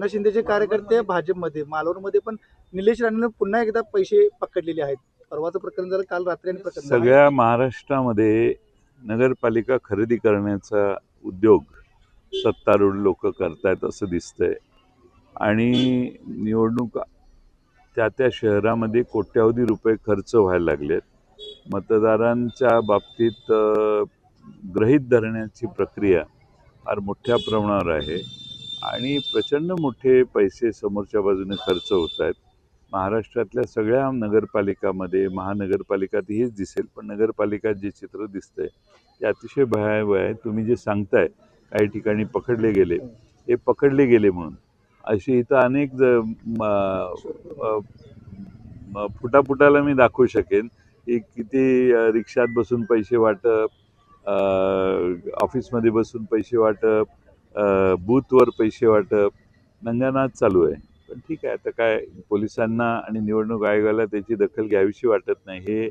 एकनाथ शिंदेचे कार्यकर्ते भाजपमध्ये मालवणमध्ये पण निलेश राणेनं पुन्हा एकदा पैसे पकडलेले आहेत. परवाचं प्रकरण झालं काल रात्री आणि प्रकरण झालं. सगळ्या महाराष्ट्रामध्ये नगरपालिका खरेदी करण्याचा उद्योग सत्तारूढ लोक करतायत असं दिसतंय. आणि निवडणूक त्या त्या शहरामध्ये कोट्यावधी रुपये खर्च व्हायला लागलेत. मतदारांच्या बाबतीत अ, गृहीत धरण्याची प्रक्रिया फार मोठ्या प्रमाणावर आहे. आणि प्रचंड मोठे पैसे समोरच्या बाजूने खर्च होत आहेत. महाराष्ट्रातल्या सगळ्या नगरपालिकामध्ये महानगरपालिकात हेच दिसेल पण नगरपालिकात जे चित्र दिसतंय ते अतिशय भयावह आहे. तुम्ही जे सांगताय काही ठिकाणी पकडले गेले हे पकडले गेले म्हणून. अशी इथं अनेक ज- म- फुटाफुटाला मी दाखवू शकेन. की किती रिक्षात बसून पैसे वाटप ऑफिसमध्ये बसून पैसे वाटप बूथवर पैसे वाटप नंगानाथ चालू आहे. पण ठीक आहे आता काय पोलिसांना आणि निवडणूक आयोगाला त्याची दखल घ्यावीशी वाटत नाही. हे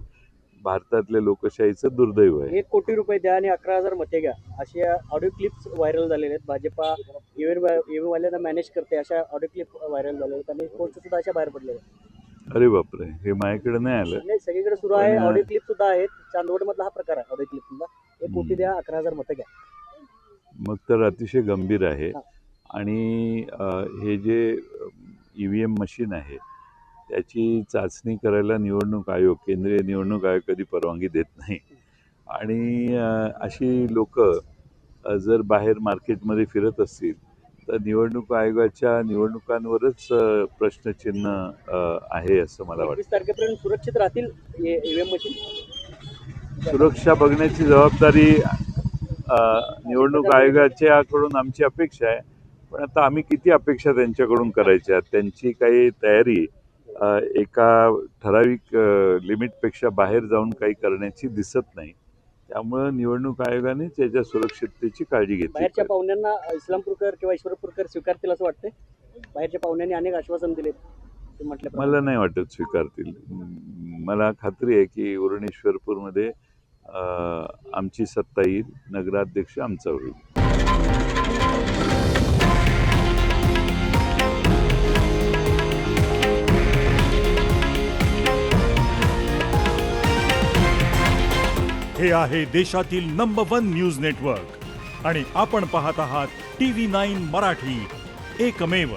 भारतातल्या लोकशाहीचं दुर्दैव आहे. एक कोटी रुपये द्या आणि अकरा हजार मते घ्या. असे ऑडिओ क्लिप्स व्हायरल झालेले आहेत. भाजपा ईव्हीएम वाल्यांना मॅनेज करते अशा ऑडिओ क्लिप व्हायरल झालेल्या आहेत. आणि पोस्ट सुद्धा अशा बाहेर पडलेल्या आहेत. अरे बापरे हे माझ्याकडे नाही आलं. नाही सगळीकडे सुरू आहे. ऑडिओ क्लिप सुद्धा आहेत. चांदवड मधला हा प्रकार आहे ऑडिओ क्लिप सुद्धा एक कोटी द्या अकरा हजार मतं घ्या. मग तर अतिशय गंभीर आहे. आणि हे जे ई व्ही एम मशीन आहे त्याची चाचणी करायला निवडणूक आयोग केंद्रीय निवडणूक आयोग कधी परवानगी देत नाही. आणि अशी लोक जर बाहेर मार्केटमध्ये फिरत असतील तर निवडणूक आयोगाच्या निवडणुकांवरच प्रश्नचिन्ह आहे असं मला वाटतं. तारखेपर्यंत सुरक्षित राहतील सुरक्षा बघण्याची जबाबदारी निवडणूक आयोगाच्याकडून आमची अपेक्षा आहे. पण आता आम्ही किती अपेक्षा त्यांच्याकडून करायच्या त्यांची काही तयारी एका ठराविक लिमिटपेक्षा बाहेर जाऊन काही करण्याची दिसत नाही. त्यामुळं निवडणूक आयोगाने त्याच्या सुरक्षिततेची काळजी घेतली बाहेरच्या. पाहुण्यांना इस्लामपूरकर किंवा ईश्वरपूरकर स्वीकारतील असं वाटतंय? बाहेरच्या पाहुण्यांनी अनेक आश्वासन दिले ते म्हटलं मला नाही वाटत स्वीकारतील. मला खात्री आहे की उरणेश्वरपूरमध्ये आमची सत्ता येईल नगराध्यक्ष आमचा होईल. हे आहे देशातील नंबर वन न्यूज नेटवर्क आणि आपण पाहत आहात टी व्ही नाईन मराठी. एकमेव